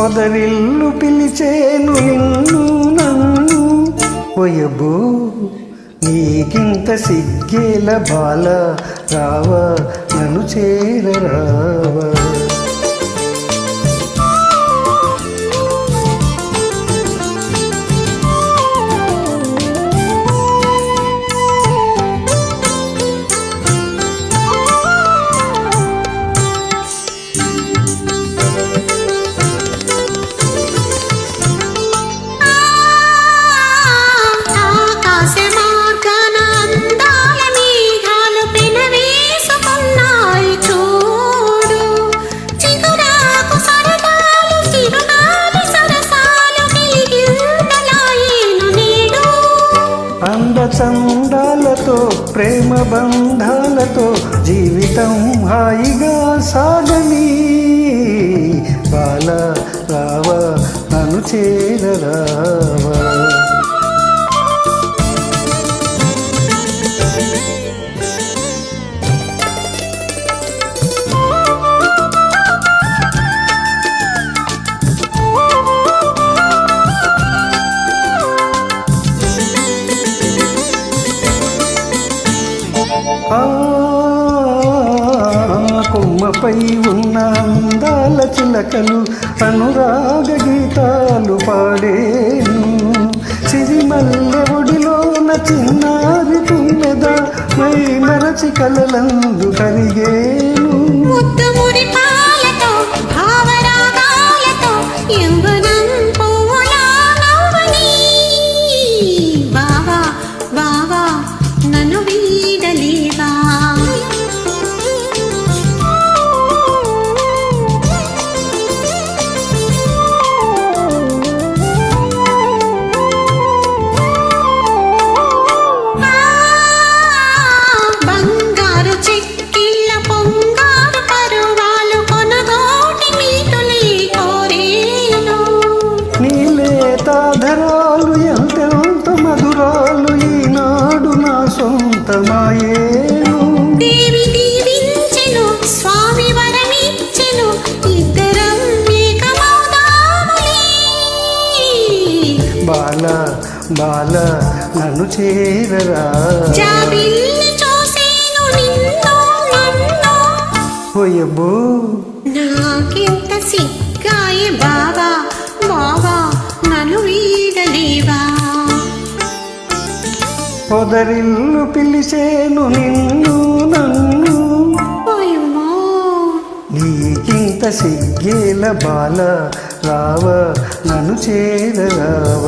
పొదరిల్లు పిలిచేను నిన్ను నన్ను. ఒయబో నీకింత సిగ్గేల బాల రావా నన్ను చేరరావా. ప్రేమ బంధాలతో జీవితం హాయిగా సాగని బాల రావా నన్ను చేరరావా? కొమ్మపై ఉన్న అందాల చిలకలు అనురాగ గీతాలు పాడేను. సిరిమల్లె ఒడిలోన చిన్నారి తుమ్మెద మై మరచి కలలందు కరిగే సొంతమాయేను దేవి దీవించెను స్వామి వరమిచ్చెను ఇద్దరం బాల బాల నన్ను చేరరా. జాబిల్లి చూసేను నిన్ను నన్ను. పోయబో నాకెంత సిగ్గాయే బావా బావా నన్ను వీడలేవా పొదరిల్లు పిలిచేను నిన్ను నన్ను. నీకింత సిగ్గేల బాల రావ నన్ను చేరరావ.